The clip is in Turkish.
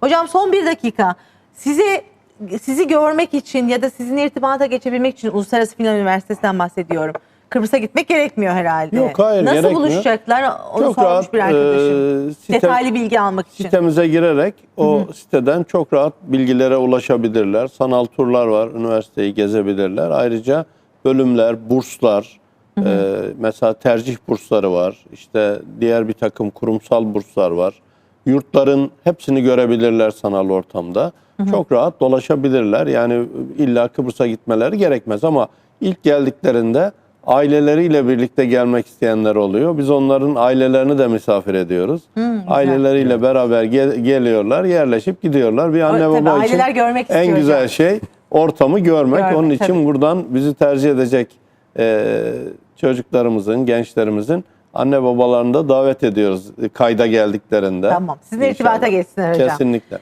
Hocam son bir dakika. Sizi sizi görmek için ya da sizinle irtibata geçebilmek için Uluslararası Final Üniversitesi'nden bahsediyorum. Kıbrıs'a gitmek gerekmiyor herhalde. Yok, hayır, Nasıl gerekmiyor. buluşacaklar? Onu Çok sormuş rahat, bir arkadaşım. e, sitem- Detaylı bilgi almak için. Sitemize girerek o siteden çok rahat bilgilere ulaşabilirler. Sanal turlar var, üniversiteyi gezebilirler. Ayrıca bölümler, burslar, e, mesela tercih bursları var. İşte diğer bir takım kurumsal burslar var. Yurtların hepsini görebilirler sanal ortamda. Çok rahat dolaşabilirler. Yani illa Kıbrıs'a gitmeleri gerekmez ama ilk geldiklerinde aileleriyle birlikte gelmek isteyenler oluyor. Biz onların ailelerini de misafir ediyoruz. Aileleriyle beraber gel- geliyorlar, yerleşip gidiyorlar. Bir anne Tabii baba için aileler görmek en güzel hocam. şey ortamı görmek. Görmek, Onun için tabii. buradan bizi tercih edecek e, çocuklarımızın, gençlerimizin anne babalarını da davet ediyoruz e, kayda geldiklerinde. Tamam. Sizinle irtibata geçsinler hocam. Kesinlikle.